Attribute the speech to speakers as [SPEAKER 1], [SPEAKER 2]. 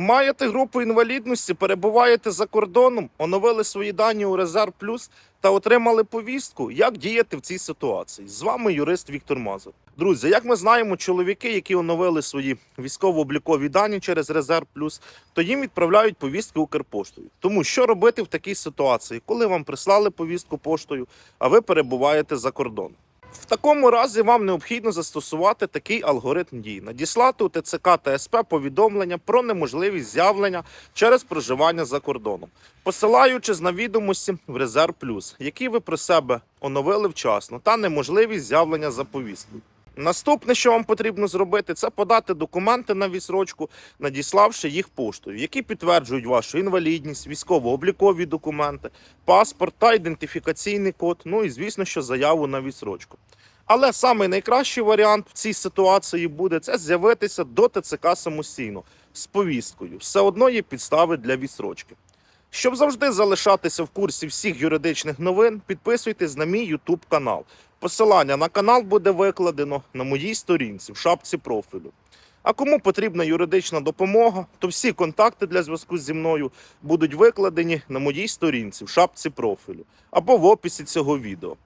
[SPEAKER 1] Маєте групу інвалідності, перебуваєте за кордоном, оновили свої дані у Резерв Плюс та отримали повістку, як діяти в цій ситуації. З вами юрист Віктор Мазур. Друзі, як ми знаємо, чоловіки, які оновили свої військово-облікові дані через Резерв Плюс, то їм відправляють повістки Укрпоштою. Тому що робити в такій ситуації, коли вам прислали повістку поштою, а ви перебуваєте за кордоном? В такому разі вам необхідно застосувати такий алгоритм дій: надіслати у ТЦК та СП повідомлення про неможливість з'явлення через проживання за кордоном, посилаючись на відомості в Резерв Плюс, які ви про себе оновили вчасно, та неможливість з'явлення за повісткою. Наступне, що вам потрібно зробити, це подати документи на відсрочку, надіславши їх поштою, які підтверджують вашу інвалідність, військово-облікові документи, паспорт та ідентифікаційний код. Ну і звісно, що заяву на відсрочку. Але самий найкращий варіант в цій ситуації буде це з'явитися до ТЦК самостійно з повісткою. Все одно є підстави для відсрочки. Щоб завжди залишатися в курсі всіх юридичних новин, підписуйтесь на мій YouTube канал. Посилання на канал буде викладено на моїй сторінці в шапці профілю. А кому потрібна юридична допомога, то всі контакти для зв'язку зі мною будуть викладені на моїй сторінці в шапці профілю або в описі цього відео.